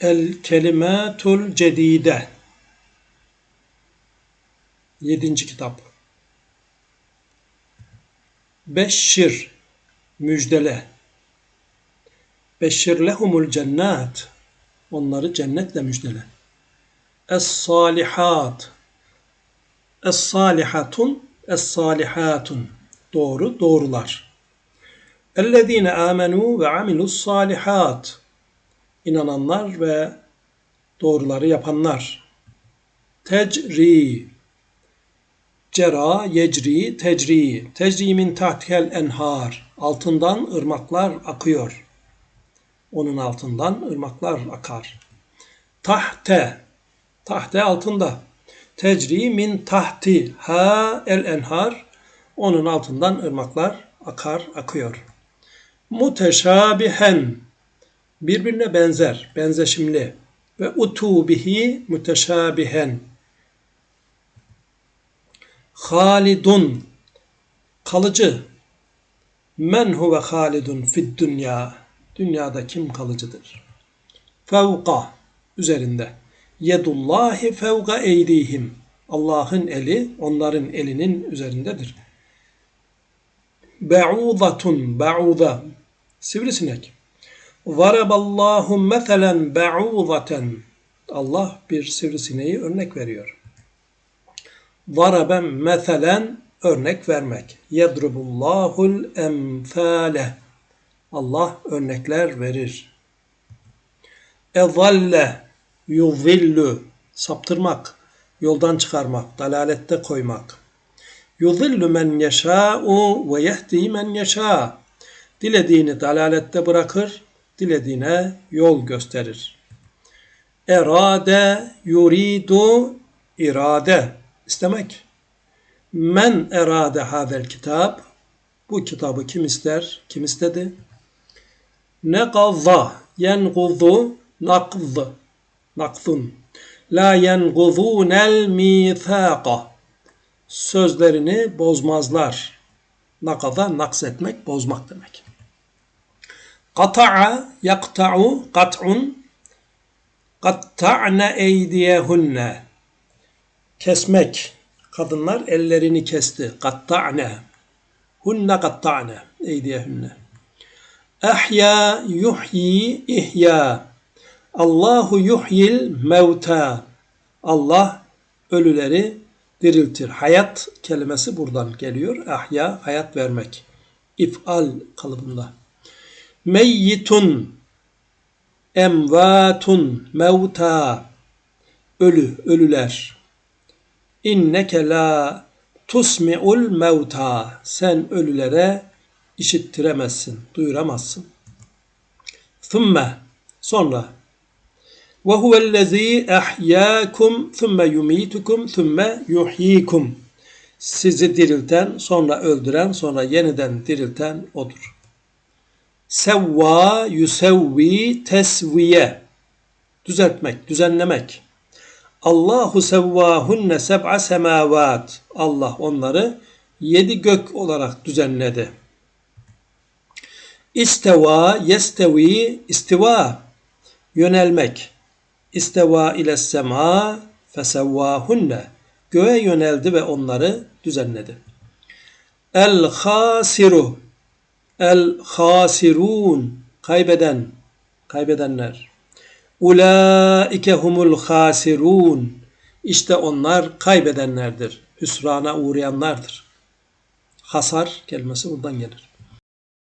El kelimatul cedide. Yedinci kitap. Beşşir. Müjdele. Beşşir lehumul cennet. Onları cennetle müjdele. Es-salihat. Es-salihatun. Es-salihatun. Doğru, doğrular. Ellezine amenu ve amilus salihat. İnananlar ve doğruları yapanlar. Tecri. Cera, yecri, tecri. Tecri min tahtikel enhar. Altından ırmaklar akıyor. Onun altından ırmaklar akar. Tahte. Tahte altında. Tecri min tahti. Ha el enhar. Onun altından ırmaklar akar, akıyor. Muteşabihen. Birbirine benzer, benzeşimli. Ve utubihi müteşabihen. Halidun. Kalıcı. Men huve halidun fid dünya. Dünyada kim kalıcıdır? Fevka. Üzerinde. Yedullahi fevga eydihim. Allah'ın eli onların elinin üzerindedir. Be'udatun, be'uda. Sivrisinek. Zaraballahu meselen be'udaten. Allah bir sivrisineği örnek veriyor. Zaraben meselen örnek vermek. Yedrubullahul emfale. Allah örnekler verir. Ezalle yuzillu saptırmak, yoldan çıkarmak, dalalette koymak. Yuzillu men yeşâ'u ve yehdi men yeşâ. Dilediğini dalalette bırakır, dilediğine yol gösterir. Erade yuridu irade istemek. Men erade hadel kitap bu kitabı kim ister? Kim istedi? Nekazza yenguzu nakz nakzun la yenguzunel mithâqa sözlerini bozmazlar. Nakaza naks etmek, bozmak demek. Kata'a yakta'u kat'un katta'ne eydiyehunne kesmek. Kadınlar ellerini kesti. Katta'ne hunne katta'ne eydiyehunne Ahya yuhyi ihya Allahu yuhyil mevta Allah ölüleri diriltir. Hayat kelimesi buradan geliyor. Ahya, hayat vermek. İf'al kalıbında. Meyyitun, emvatun, mevta, ölü, ölüler. İnneke la tusmi'ul mevta. Sen ölülere işittiremezsin, duyuramazsın. Thumme, sonra ve huvellezî ehyâkum thumme yumîtukum thumme yuhyikum. Sizi dirilten, sonra öldüren, sonra yeniden dirilten odur. Sevva yusevvi tesviye. Düzeltmek, düzenlemek. Allahu sevvahunne seb'a semavat. Allah onları yedi gök olarak düzenledi. İsteva, yestevi, istiva. Yönelmek. İsteva ile sema fesevvahunne. Göğe yöneldi ve onları düzenledi. El hasiru. El hasirun. Kaybeden. Kaybedenler. Ulaike humul hasirun. İşte onlar kaybedenlerdir. Hüsrana uğrayanlardır. Hasar kelimesi buradan gelir.